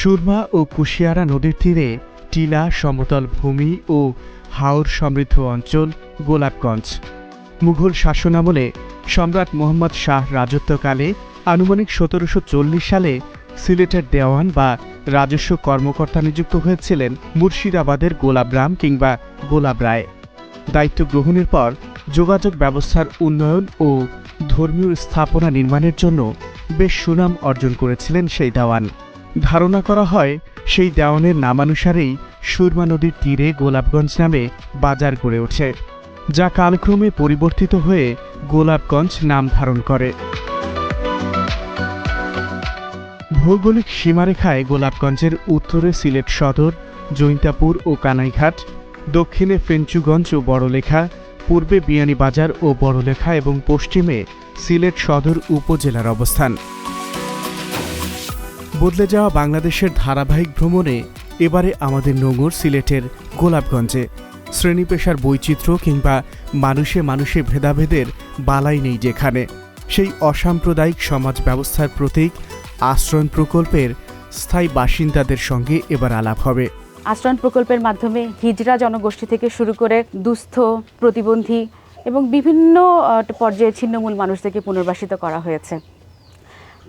সুরমা ও কুশিয়ারা নদীর তীরে টিলা, সমতল ভূমি ও হাওর সমৃদ্ধ অঞ্চল গোলাপগঞ্জ। মুঘল শাসনামলে সম্রাট মোহাম্মদ শাহ রাজত্বকালে আনুমানিক সতেরোশো চল্লিশ সালে সিলেটের দেওয়ান বা রাজস্ব কর্মকর্তা নিযুক্ত হয়েছিলেন মুর্শিদাবাদের গোলাপরাম কিংবা গোলাপ রায়। দায়িত্ব গ্রহণের পর যোগাযোগ ব্যবস্থার উন্নয়ন ও ধর্মীয় স্থাপনা নির্মাণের জন্য বেশ সুনাম অর্জন করেছিলেন সেই দেওয়ান। ধারণা করা হয়, সেই দেওয়ানের নামানুসারেই সুরমা নদীর তীরে গোলাপগঞ্জ নামে বাজার গড়ে ওঠে, যা কালক্রমে পরিবর্তিত হয়ে গোলাপগঞ্জ নাম ধারণ করে। ভৌগোলিক সীমারেখায় গোলাপগঞ্জের উত্তরে সিলেট সদর, জৈন্তাপুর ও কানাইঘাট, দক্ষিণে ফেঞ্চুগঞ্জ ও বড়লেখা, পূর্বে বিয়ানীবাজার ও বড়লেখা এবং পশ্চিমে সিলেট সদর উপজেলার অবস্থান। বদলে যাওয়া বাংলাদেশের ধারাবাহিক ভ্রমণে এবারে আমাদের নোঙর সিলেটের গোলাপগঞ্জে। শ্রেণি পেশার বৈচিত্র্য কিংবা মানুষে মানুষে ভেদাভেদের বালাই নেই যেখানে। সেই অসাম্প্রদায়িক সমাজ ব্যবস্থার প্রতীক আশ্রয়ণ প্রকল্পের স্থায়ী বাসিন্দাদের সঙ্গে এবার আলাপ হবে। আশ্রয়ণ প্রকল্পের মাধ্যমে হিজড়া জনগোষ্ঠী থেকে শুরু করে দুস্থ, প্রতিবন্ধী এবং বিভিন্ন পর্যায়ে ছিন্নমূল মানুষদেরকে পুনর্বাসিত করা হয়েছে।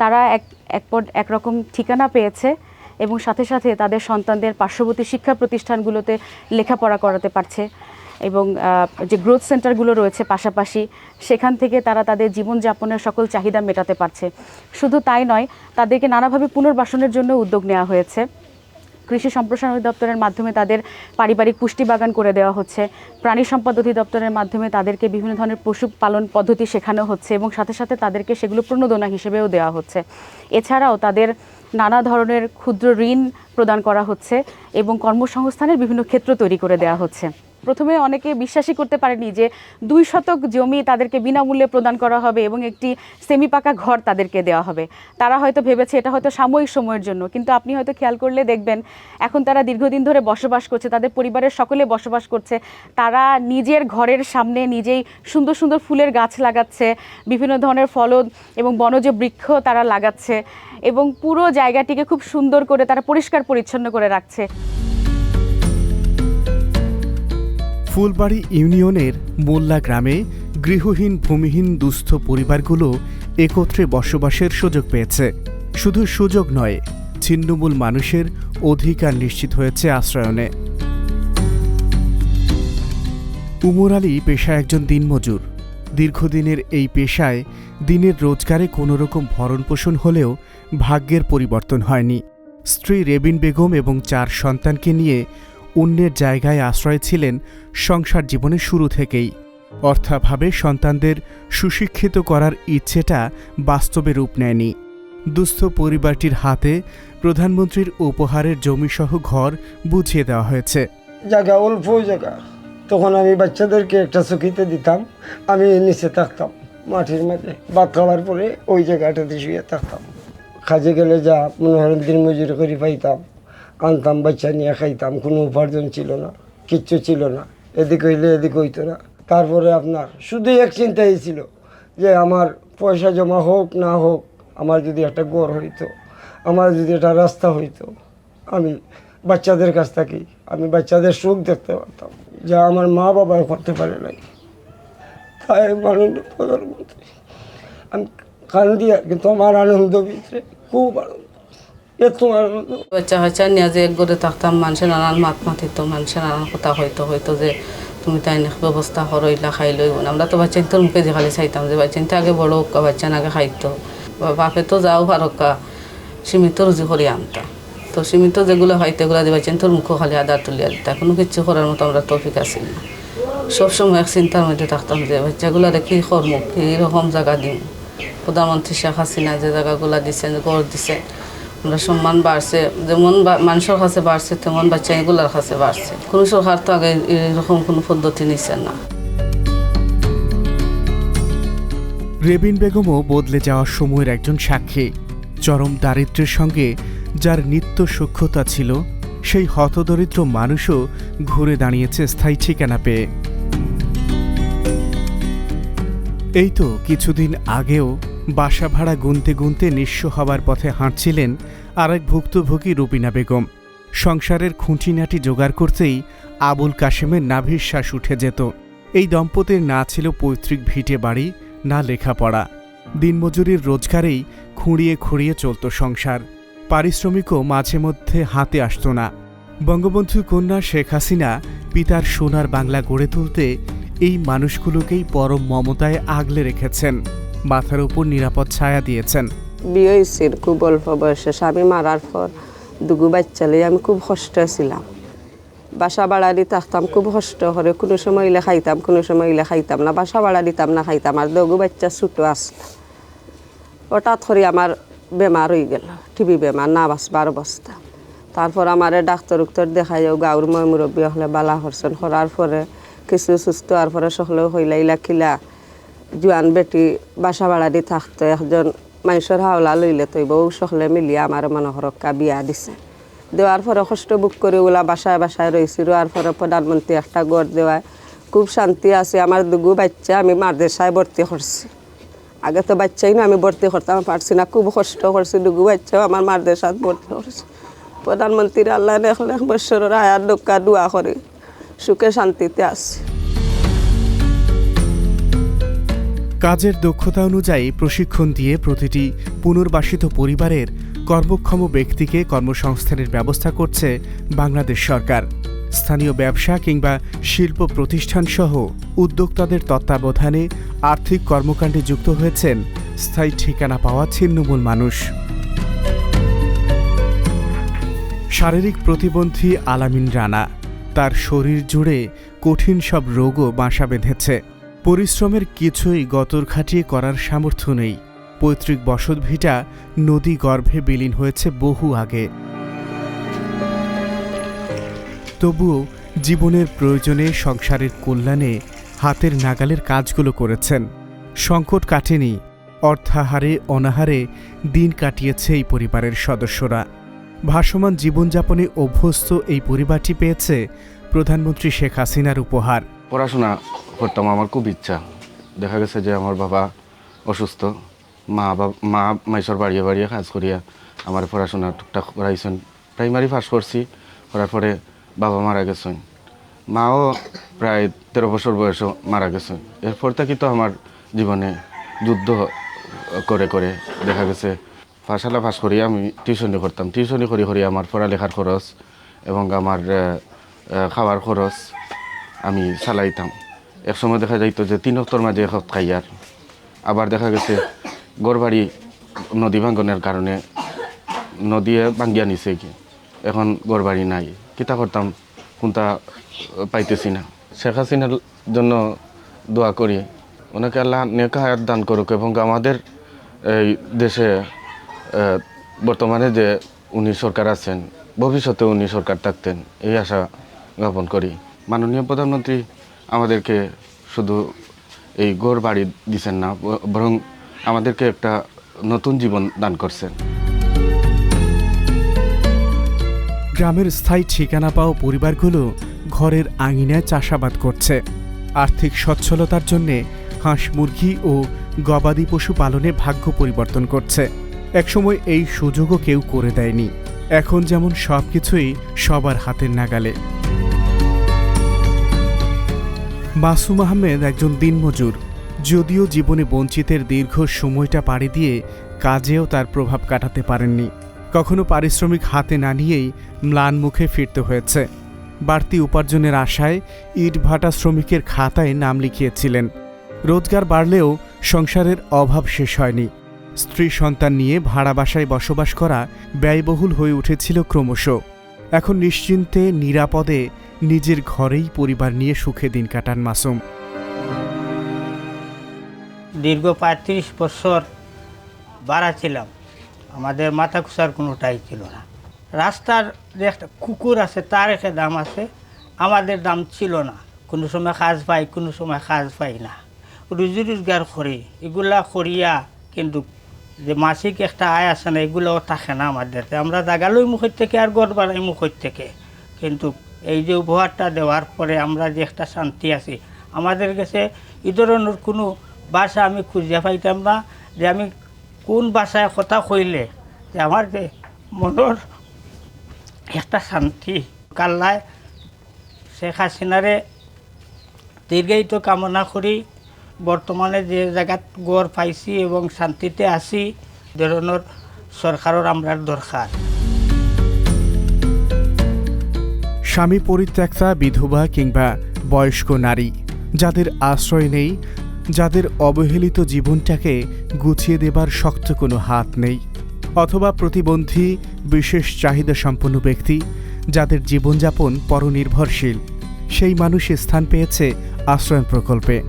তারা এক এক একরকম ঠিকানা পেয়েছে এবং সাথে সাথে তাদের সন্তানদের পার্শ্ববর্তী শিক্ষা প্রতিষ্ঠানগুলোতে লেখাপড়া করাতে পারছে এবং যে গ্রোথ সেন্টারগুলো রয়েছে পাশাপাশি সেখান থেকে তারা তাদের জীবনযাপনের সকল চাহিদা মেটাতে পারছে। শুধু তাই নয়, তাদেরকে নানাভাবে পুনর্বাসনের জন্য উদ্যোগ নেওয়া হয়েছে। কৃষি সম্প্রসারণ অধিদপ্তরের মাধ্যমে তাদের পারিবারিক পুষ্টি বাগান করে দেওয়া হচ্ছে। প্রাণী সম্পদ অধিদপ্তরের মাধ্যমে তাদেরকে বিভিন্ন ধরনের পশু পালন পদ্ধতি শেখানো হচ্ছে এবং সাথে সাথে তাদেরকে সেগুলো প্রণোদনা হিসেবেও দেওয়া হচ্ছে। এছাড়াও তাদের নানা ধরনের ক্ষুদ্র ঋণ প্রদান করা হচ্ছে এবং কর্মসংস্থানের বিভিন্ন ক্ষেত্র তৈরি করে দেওয়া হচ্ছে। প্রথমে অনেকে বিশ্বাসই করতে পারেনি যে দুই শতক জমি তাদেরকে বিনামূল্যে প্রদান করা হবে এবং একটি সেমি পাকা ঘর তাদেরকে দেওয়া হবে। তারা হয়তো ভেবেছে এটা হয়তো সাময়িক সময়ের জন্য, কিন্তু আপনি হয়তো খেয়াল করলে দেখবেন এখন তারা দীর্ঘদিন ধরে বসবাস করছে, তাদের পরিবারের সকলে বসবাস করছে, তারা নিজের ঘরের সামনে নিজেই সুন্দর সুন্দর ফুলের গাছ লাগাচ্ছে, বিভিন্ন ধরনের ফলদ এবং বনজ বৃক্ষ তারা লাগাচ্ছে এবং পুরো জায়গাটিকে খুব সুন্দর করে তারা পরিষ্কার পরিচ্ছন্ন করে রাখছে। ফুলবাড়ি ইউনিয়নের মোল্লা গ্রামে গৃহহীন ভূমিহীন দুস্থ পরিবারগুলো একত্রে বসবাসের সুযোগ পেয়েছে। শুধু সুযোগ নয়, ছিন্নমূল মানুষের অধিকার নিশ্চিত হয়েছে আশ্রয়নে। উমর আলী পেশায় একজন দিনমজুর। দীর্ঘদিনের এই পেশায় দিনের রোজগারে কোনো রকম ভরণ পোষণ হলেও ভাগ্যের পরিবর্তন হয়নি। স্ত্রী রেবিন বেগম এবং চার সন্তানকে নিয়ে অন্যের জায়গায় আশ্রয় ছিলেন সংসার জীবনে শুরু থেকেই। অর্থাভাবে সন্তানদের সুশিক্ষিত করার ইচ্ছেটা বাস্তবে রূপ নেয়নি। দুস্থ পরিবারটির হাতে প্রধানমন্ত্রীর উপহারের জমিসহ ঘর বুঝিয়ে দেওয়া হয়েছে। জায়গা অল্প জায়গা। তখন আমি বাচ্চাদেরকে একটা চকিতে দিতাম। আমি নিচে থাকতাম, মাটির মাঝে। ভাত খাওয়ার পরে ওই জায়গাটাতে শুয়ে থাকতাম। কাজে গেলে যা মনে হয় দিন মজুরি করে পাইতাম। আনতাম বাচ্চা নিয়ে খাইতাম, কোনো উপার্জন ছিল না, কিচ্ছু ছিল না। এদিক হইলে এদিক হইতো না। তারপরে আপনার শুধু এক চিন্তাই ছিল যে আমার পয়সা জমা হোক না হোক, আমার যদি একটা গড় হইতো, আমার যদি একটা রাস্তা হইতো, আমি বাচ্চাদের কাছ থাকি, আমি বাচ্চাদের সুখ দেখতে পারতাম, যা আমার মা বাবা করতে পারে নাই। তাই মাননীয় প্রধানমন্ত্রী, আমি কান্দি আর কিন্তু আমার আনন্দ ভিতরে খুব আনন্দ। আনন্দ বাচ্চা হচ্ছে নিয়ে যে গড়ে থাকতাম, মানুষের নানান মাত মাতিত, মানুষের নানান কথা হইতো হয়তো যে তুমি তাই ব্যবস্থা করইলা খাই লই আমরা তো বাচ্চা তোর মুখে যে খালি চাইতাম যে বাচ্চা আগে বড় হোক বাচ্চা আগে খাইতো। বাপে তো যাও পারকা সীমিত রুজি করে আনতা। তো সীমিত যেগুলো হয়তো এগুলো যে বাচ্চা তোর মুখও খালি আদার তুলিয়া দিতা কোনো কিছু করার মতো আমরা তৌফিক আসিল না। সবসময় এক চিন্তার মধ্যে থাকতাম যে বাচ্চাগুলো কি করব, কীরকম জায়গা দিম? প্রধানমন্ত্রী শেখ হাসিনা যে জায়গাগুলো দিছে গড় দিছে সম্মান বাড়ছে, যেমন মানুষের কাছে বাড়ছে, তেমন বাচ্চা এগুলোর কাছে বাড়ছে। কোনো সরকার তো আগে এরকম কোনো পদ্ধতি নিচ্ছে না। রেবিন বেগমও বদলে যাওয়ার সময়ের একজন সাক্ষী। চরম দারিদ্র্যের সঙ্গে যার নিত্য সূক্ষ্মতা ছিল, সেই হতদরিদ্র মানুষও ঘুরে দাঁড়িয়েছে স্থায়ী ঠিকানা পেয়ে। এই তো কিছুদিন আগেও বাসা ভাড়া গুনতে গুনতে নিঃস্ব হবার পথে হাঁটছিলেন আরেক ভুক্তভোগী রুবিনা বেগম। সংসারের খুঁটিনাটি জোগাড় করতেই আবুল কাশেমের নাভির শ্বাস উঠে যেত। এই দম্পতির না ছিল পৈতৃক ভিটে বাড়ি, না লেখাপড়া। দিনমজুরির রোজগারেই খুঁড়িয়ে খুঁড়িয়ে চলত সংসার। পারিশ্রমিকও মাঝে মধ্যে হাতে আসত না। বঙ্গবন্ধু কন্যা শেখ হাসিনা পিতার সোনার বাংলা গড়ে তুলতে এই মানুষগুলোকেই পরম মমতায় আগলে রেখেছেন। মাথার উপর নিরাপদ ছায়া দিয়েছেন। বিয়ে খুব অল্প বয়সে, স্বামী মারার পর দুগু বাচ্চা লই আমি খুব কষ্ট ছিলাম। বাসা দি থাকতাম, খুব কষ্ট করে কোনো সময় ইলে খাইতাম, কোনো সময় ইলে খাইতাম না। বাসা বাড়া দিতাম না, খাইতাম। আর দগু বাচ্চা ছোটো আসলো হঠাৎ করে আমার বেমার হয়ে গেল, টিবি বেমার না বাঁচবার অবস্থা তারপর আমার ডাক্তার উক্তর দেখাই গাঁর মই মুরব্বী হলে বালা করছেন। করার পরে কিছু সুস্থ হওয়ার পরে সকলেও হইলা, ইলা খিলা। জোয়ান বেটি বাসা ভাড়া দি থাকতো একজন মানুষের হাওলা লইলে তৈ বউ সকলে মিলিয়ে আমার মনোহরক্কা বিয়া দিছে। দেওয়ার পরে কষ্ট বুক করে ওলা বাসায় বাসায় রয়েছি। রোয়ার পরে প্রধানমন্ত্রী একটা গড় দেওয়ায় খুব শান্তি আছে। আমার দুগু বাচ্চা আমি মাদ্রাসায় ভর্তি করছি। আগে তো বাচ্চাই না, আমি ভর্তি করতাম পারছি না। খুব কষ্ট করছি, দুগু বাচ্চাও আমার মাদ্রাসাত ভর্তি করছি। প্রধানমন্ত্রীর আল্লাহ বৎসরের আয়ার দোকা দোয়া করে সুখে শান্তিতে আছে। কাজের দক্ষতা অনুযায়ী প্রশিক্ষণ দিয়ে প্রতিটি পুনর্বাসিত পরিবারের কর্মক্ষম ব্যক্তিকে কর্মসংস্থানের ব্যবস্থা করছে বাংলাদেশ সরকার। স্থানীয় ব্যবসা কিংবা শিল্প প্রতিষ্ঠান সহ উদ্যোক্তাদের তত্ত্বাবধানে আর্থিক কর্মকাণ্ডে যুক্ত হয়েছেন স্থায়ী ঠিকানা পাওয়া ছিন্নমূল মানুষ। শারীরিক প্রতিবন্ধী আলামিন রানা, তার শরীর জুড়ে কঠিন সব রোগও বাসা বেঁধেছে। পরিশ্রমের কিছুই গতর খাটিয়ে করার সামর্থ্য নেই। পৈতৃক বসতভিটা নদী গর্ভে বিলীন হয়েছে বহু আগে। তবুও জীবনের প্রয়োজনে সংসারের কল্যাণে হাতের নাগালের কাজগুলো করেছেন। সংকট কাটেনি, অর্থাহারে, অনাহারে দিন কাটিয়েছে এই পরিবারের সদস্যরা। ভাসমান জীবনযাপনে অভ্যস্ত এই পরিবারটি পেয়েছে প্রধানমন্ত্রী শেখ হাসিনার উপহার। পড়াশোনা করতাম, আমার খুব ইচ্ছা। দেখা গেছে যে আমার বাবা অসুস্থ। মা বাবা মা মাইসর বাড়িয়ে বাড়িয়ে কাজ করিয়া আমার পড়াশোনা টুকটাক করাইছেন। প্রাইমারি পাস করছি, করার পরে বাবা মারা গেছেন। মাও প্রায় তেরো বছর বয়সও মারা গেছে। এরপর থেকে তো আমার জীবনে যুদ্ধ করে করে দেখা গেছে, পাঠশালা পাস করি আমি টিউশনি করতাম। টিউশনি করি করি আমার পড়ালেখার খরচ এবং আমার খাওয়ার খরচ। আমি চালাইতাম। এক সময় দেখা যাইতো যে তিন অক্টর মাঝে এক খাইয়ার আবার দেখা গেছে গড়বাড়ি নদী ভাঙ্গনের কারণে নদীয়ে ভাঙ্গিয়া নিছে কি। এখন গড়বাড়ি নাই। কিতা করতাম কোনটা পাইতেছি না। শেখ হাসিনার জন্য দোয়া করি। ওনাকে আল্লাহ নেকা হায়াত দান করুক এবং আমাদের এই দেশে বর্তমানে যে উনি সরকার আছেন ভবিষ্যতে উনি সরকার থাকতেন, এই আশা জ্ঞাপন করি। মাননীয় প্রধানমন্ত্রী আমাদেরকে শুধু এই গড় বাড়ি দিচ্ছেন না বরং আমাদেরকে একটা নতুন জীবন দান করছেন। গ্রামের স্থায়ী ঠিকানা পাওয়া পরিবারগুলো ঘরের আঙিনায় চাষাবাদ করছে। আর্থিক সচ্ছলতার জন্যে হাঁস মুরগি ও গবাদি পশু পালনে ভাগ্য পরিবর্তন করছে। একসময় এই সুযোগও কেউ করে দেয়নি। এখন যেমন সব কিছুই সবার হাতের নাগালে। মাসুম আহমেদ একজন দিনমজুর। যদিও জীবনে বঞ্চিতের দীর্ঘ সময়টা পাড়ি দিয়ে কাজেও তার প্রভাব কাটাতে পারেননি। কখনো পারিশ্রমিক হাতে না নিয়েই ম্লান মুখে ফিরতে হয়েছে। বাড়তি উপার্জনের আশায় ইট ভাটা শ্রমিকের খাতায় নাম লিখিয়েছিলেন। রোজগার বাড়লেও সংসারের অভাব শেষ হয়নি। স্ত্রী সন্তান নিয়ে ভাড়া বাসায় বসবাস করা ব্যয়বহুল হয়ে উঠেছিল ক্রমশ। এখন নিশ্চিন্তে, নিরাপদে নিজের ঘরেই পরিবার নিয়ে সুখে দিন কাটান মাসুম। দীর্ঘ পঁয়ত্রিশ বছর বাড়া ছিলাম। আমাদের মাথা কুসার কোনোটাই ছিল না। রাস্তার যে একটা কুকুর আছে, তার একটা দাম আছে। আমাদের দাম ছিল না। কোনো সময় কাজ পাই, কোনো সময় কাজ পাই না। রুজি রোজগার করি, এগুলা করিয়া কিন্তু যে মাসিক একটা আয় আছে না, এগুলোও থাকে না আমাদের। আমরা জাগালই মুখের থেকে আর গড় বাড়াই মুখের থেকে। কিন্তু এই যে উপহারটা দেওয়ার পরে আমরা যে একটা শান্তি আছি। আমাদের কাছে এই ধরনের কোনো ভাষা আমি খুঁজে পাইতাম না যে আমি কোন ভাষায় কথা কইলে যে আমার যে মনের একটা শান্তি। কাল্লায় শেখ হাসিনারে দীর্ঘায়িত কামনা করি। বর্তমানে যে জায়গাত গড় পাইছি এবং শান্তিতে আছি ধরনের সরকারের আমরার দরকার। স্বামী পরিত্যক্তা, বিধবা কিংবা বয়স্ক নারী। যাদের আশ্রয় নেই, যাদের অবহেলিত জীবনটাকে গুছিয়ে দেবার শক্ত কোনো হাত নেই। অথবা প্রতিবন্ধী, বিশেষ চাহিদা সম্পন্ন ব্যক্তি, যাদের জীবনযাপন পরনির্ভরশীল, সেই মানুষ স্থান পেয়েছে আশ্রয়ণ প্রকল্পে।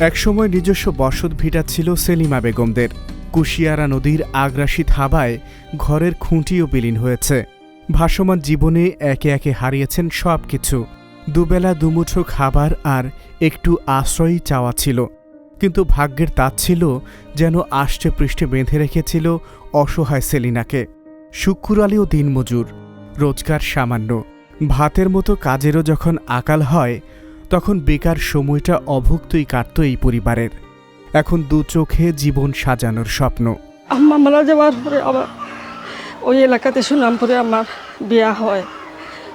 একসময় নিজস্ব বসত ভিটা ছিল সেলিমা বেগমদের। কুশিয়ারা নদীর আগ্রাসী থাবায় ঘরের খুঁটিও বিলীন হয়েছে। ভাসমান জীবনে একে একে হারিয়েছেন সব কিছু দুবেলা দুমুঠো খাবার আর একটু আশ্রয়ই চাওয়া ছিল। কিন্তু ভাগ্যের তাঁত ছিল যেন আষ্টে পৃষ্ঠে বেঁধে রেখেছিল অসহায় সেলিনাকে। শুক্কুর আলীও দিনমজুর রোজগার সামান্য। ভাতের মতো কাজেরও যখন আকাল হয়, তখন বেকার সময়টা অভুক্তই কাটত এই পরিবারের। এখন দু চোখে জীবন সাজানোর স্বপ্ন। আম্মা মারা যাওয়ার পরে আবার ওই এলাকাতে শুনলাম পরে আমার বিয়া হয়।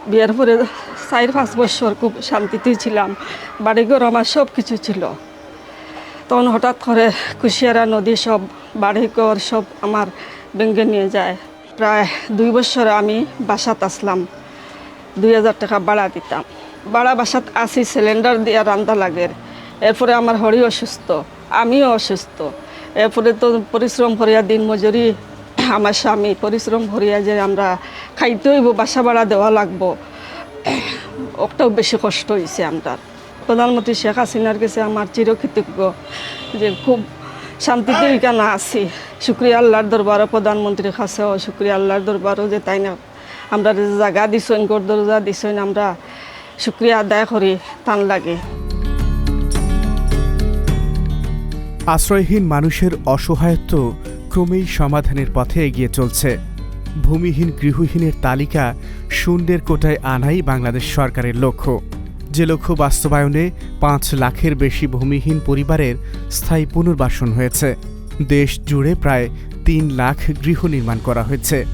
বিয়ার পরে চার পাঁচ বছর খুব শান্তিতে ছিলাম। বাড়িঘর আমার সব কিছু ছিল। তখন হঠাৎ করে কুশিয়ারা নদী সব, বাড়িঘর সব আমার ভেঙে নিয়ে যায়। প্রায় দুই বছর আমি বাসাত আসলাম। দুই হাজার টাকা ভাড়া দিতাম। ভাড়া বাসাত আসি সিলিন্ডার দিয়ে রান্না লাগে। এরপরে আমার হরি অসুস্থ। আমিও অসুস্থ। এরপরে তো পরিশ্রম করিয়া দিন মজুরি, আমার স্বামী পরিশ্রম করিয়া যে আমরা খাইতে হইব, বাসা ভাড়া দেওয়া লাগবো। ওটাও বেশি কষ্ট হয়েছে আমরা প্রধানমন্ত্রী শেখ হাসিনার কাছে আমার চিরকৃতজ্ঞ যে খুব শান্তিতে এখানে আছি। শুক্রিয়া আল্লাহর দরবারও প্রধানমন্ত্রীর কাছেও শুক্রিয়া আল্লাহর দরবারও যে তাই না, আমরা জায়গা দিছেন, গড় দরজা দিছেন, আমরা শুক্রিয়া আদায় করি টান লাগে। আশ্রয়হীন মানুষের অসহায়ত্ব ক্রমেই সমাধানের পথে এগিয়ে চলছে। ভূমিহীন গৃহহীনের তালিকা শূন্যের কোটায় আনাই বাংলাদেশ সরকারের লক্ষ্য। যে লক্ষ্য বাস্তবায়নে পাঁচ লাখের বেশি ভূমিহীন পরিবারের স্থায়ী পুনর্বাসন হয়েছে। দেশ জুড়ে প্রায় তিন লাখ গৃহ নির্মাণ করা হয়েছে।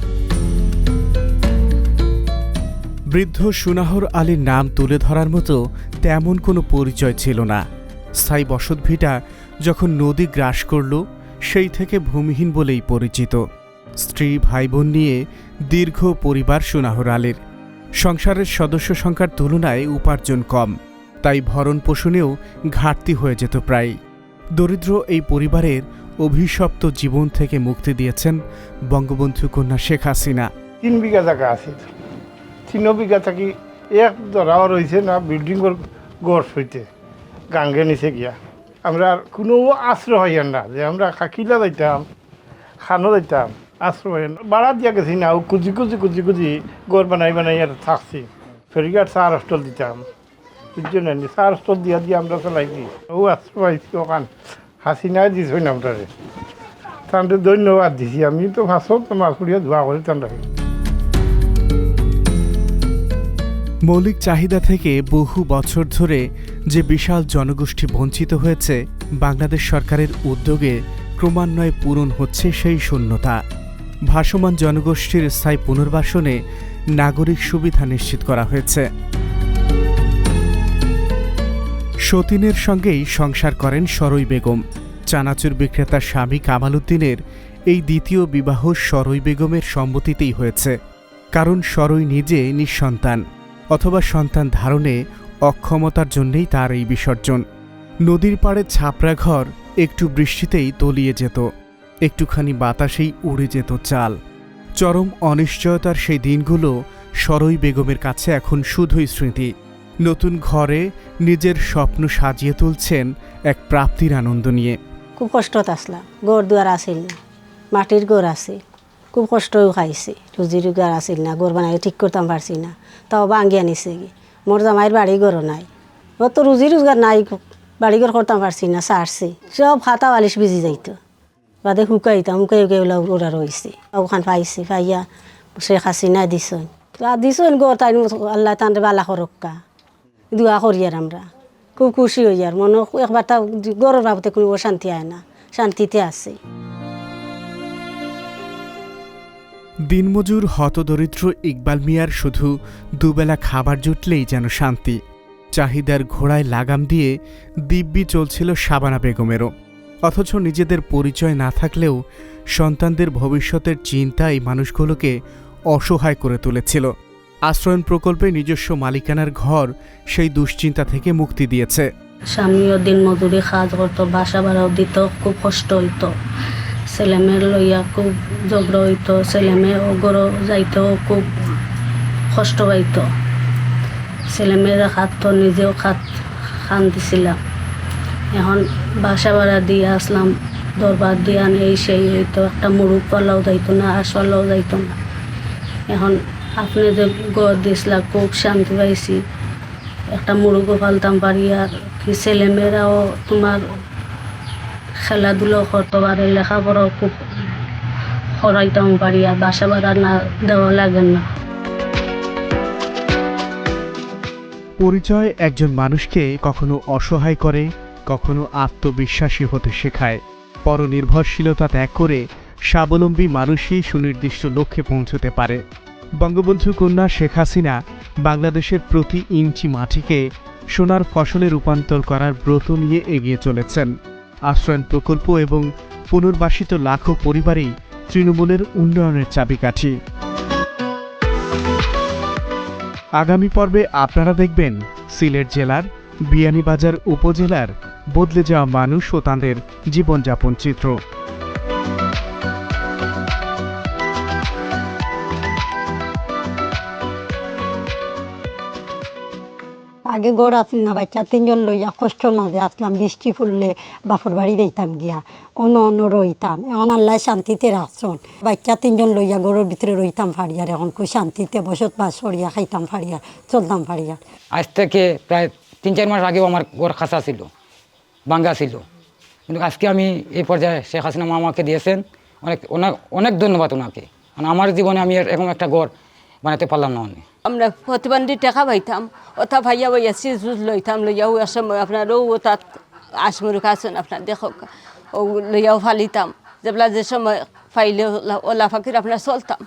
বৃদ্ধ সুনাহর আলীর নাম তুলে ধরার মতো তেমন কোনো পরিচয় ছিল না। স্থায়ী বসতভিটা যখন নদী গ্রাস করল, সেই থেকে ভূমিহীন বলেই পরিচিত। স্ত্রী ভাই বোন নিয়ে দীর্ঘ পরিবার সুনাহর আলীর সংসারের সদস্য সংখ্যার তুলনায় উপার্জন কম, তাই ভরণ পোষণেও ঘাটতি হয়ে যেত প্রায় দরিদ্র এই পরিবারের অভিশপ্ত জীবন থেকে মুক্তি দিয়েছেন বঙ্গবন্ধু কন্যা শেখ হাসিনা। তিন বিঘা জায়গা আছে। তিন বিঘা থাকি এক ধরাও রয়েছে না, বিল্ডিংয়ের গড় হইতে গাঙ্গে নিচে গিয়া। আমরা কোনো আশ্রয় হইয়ান না। যে আমরা খাকিলা যাইতাম, খানো যাইতাম, আশ্রয়। ভাড়া দিয়া গেছি না কুচি কুচি কুচি কুচি গড় বানাই বানাই আর থাকছি। ফেরিঘাট চার হোস্টেল দিতাম। বুঝছেন চার হোস্টেল দিয়া দিয়ে আমরা চলাইছি ও আশ্রয় পাইছি ওখান। হাসিনাই দিছ না আমরা তান্তে ধন্যবাদ দিছি। আমি তো ভাষক মাছ পুড়িয়া ধোয়া করে তান্ডা মৌলিক চাহিদা থেকে বহু বছর ধরে যে বিশাল জনগোষ্ঠী বঞ্চিত হয়েছে, বাংলাদেশ সরকারের উদ্যোগে ক্রমান্বয়ে পূরণ হচ্ছে সেই শূন্যতা। ভাসমান জনগোষ্ঠীর স্থায়ী পুনর্বাসনে নাগরিক সুবিধা নিশ্চিত করা হয়েছে। সতীনের সঙ্গেই সংসার করেন সরই বেগম। চানাচুর বিক্রেতা স্বামী কামাল উদ্দিনের এই দ্বিতীয় বিবাহ সরই বেগমের সম্মতিতেই হয়েছে। কারণ সরই নিজে নিঃসন্তান। অথবা সন্তান ধারণে অক্ষমতার জন্যেই তার এই বিসর্জন। নদীর পাড়ে ছাপড়া ঘর একটু বৃষ্টিতেই তলিয়ে যেত। একটুখানি বাতাসেই উড়ে যেত চাল। চরম অনিশ্চয়তার সেই দিনগুলো সরই বেগমের কাছে এখন শুধুই স্মৃতি। নতুন ঘরে নিজের স্বপ্ন সাজিয়ে তুলছেন এক প্রাপ্তির আনন্দ নিয়ে। খুব কষ্টত আসলাম। গড় দুয়ার আছিল না মাটির গড় আছে। খুব কষ্টও খাইছি। রুজি রোজগার আছিল না গড় বানাই ঠিক করতাম পারছি না। তাও ভাঙ্গি আনিছে কি? মোর জামাইয়ের বাড়ি ঘরও নাই। ও তো রুজি রোজগার নাই বাড়ি ঘর করতাম পারছি না, সারছি। সব হাতা বালিশ ভিজি যাইত। বাদে শুকাইতাম শুকাই শুকাই ওলা ওরা রয়েছে ওখান পাইছি, পাইয়া সে খাসি না দিছন দিছন গড় তাই আল্লাহ তান বালা করক্কা দোয়া করি আর আমরা। খুব খুশি হই আর মনে একবার তা গরুর বাবতে কোনো শান্তি আয় না। শান্তিতে আছে। দিনমজুর হতদরিদ্র ইকবাল মিয়ার শুধু দুবেলা খাবার জুটলেই যেন শান্তি। চাহিদার ঘোড়ায় লাগাম দিয়ে দিব্যি চলছিল শাবানা বেগমেরও। অথচ নিজেদের পরিচয় না থাকলেও সন্তানদের ভবিষ্যতের চিন্তা এই মানুষগুলোকে অসহায় করে তুলেছিল। আশ্রয়ণ প্রকল্পে নিজস্ব মালিকানার ঘর সেই দুশ্চিন্তা থেকে মুক্তি দিয়েছে। স্বামীও দিন মজুরি কাজ করতো বাসা ভাড়াও দিত, খুব কষ্ট হইতো। ছেলেমেয়ের লইয়া খুব ঝগড়া হইতো ছেলেমেয়ে ওগরও যাইতেও খুব কষ্ট পাইতো। ছেলেমেয়েরা খাত নিজেও খাত খান দিছিলাম এখন বাসা ভাড়া দিয়ে আসলাম দরবার দিয়া এই সেই হইতো একটা মুরুখ পালাও যাইতো না আস পালাও যাইতো না। এখন আপনি যে গড় দিছিলা, খুব শান্তি পাইছি। একটা মুরগও পালতাম পারি আর কি ছেলেমেয়েরাও তোমার খেলাধুলো করতে পারে লেখাপড়াও খুব করাইতাম পারি, আর বাসা ভাড়া না দেওয়া লাগে না। পরিচয় একজন মানুষকে কখনো অসহায় করে, কখনো আত্মবিশ্বাসী হতে শেখায়। পরনির্ভরশীলতা ত্যাগ করে স্বাবলম্বী মানুষই সুনির্দিষ্ট লক্ষ্যে পৌঁছতে পারে। বঙ্গবন্ধু কন্যা শেখ হাসিনা বাংলাদেশের প্রতি ইঞ্চি মাটিকে সোনার ফসলে রূপান্তর করার ব্রত নিয়ে এগিয়ে চলেছেন। আশ্রয়ণ প্রকল্প এবং পুনর্বাসিত লাখো পরিবারেই তৃণমূলের উন্নয়নের চাবিকাঠি। আগামী পর্বে আপনারা দেখবেন সিলেট জেলার, বিয়ানীবাজার উপজেলার বদলে যাওয়া মানুষ ও তাঁদের জীবনযাপন চিত্র। আগে গড় আসিল না বাচ্চা তিনজন লইয়া কষ্টর মাঝে আসলাম, বৃষ্টি ফুললে বাপর বাড়ি দিতাম গিয়া অন্য অন্য রইতাম, এখন আল্লাহ শান্তিতে রাখছন। বাচ্চা তিনজন লইয়া গড়ের ভিতরে রইতাম ফাড়িয়ার, এখন খুব শান্তিতে বসত বাস সরিয়া খাইতাম ফাড়িয়ার, চলতাম ফাড়িয়ার। আজ থেকে প্রায় তিন চার মাস আগেও আমার ঘর খাসা ছিল, বাঙ্গা ছিল। কিন্তু আজকে আমি এই পর্যায়ে শেখ হাসিনা মা আমাকে দিয়েছেন, অনেক অনেক অনেক ধন্যবাদ ওনাকে। কারণ আমার জীবনে আমি এরকম একটা ঘর বানাতে পারলাম না অনেক আমরা প্রতিবন্ধী টাকা পাইতাম, ওটা ভাইয়া ভাইয়া সিজ লইতাম লইয়াও সময় আপনারও ও তাত আসমুরুখ আছেন, আপনার দেখো ও লইয়াও ফালিতাম, যেবলা যে সময় ফাইলে ওলা ফাঁকির আপনার চলতাম।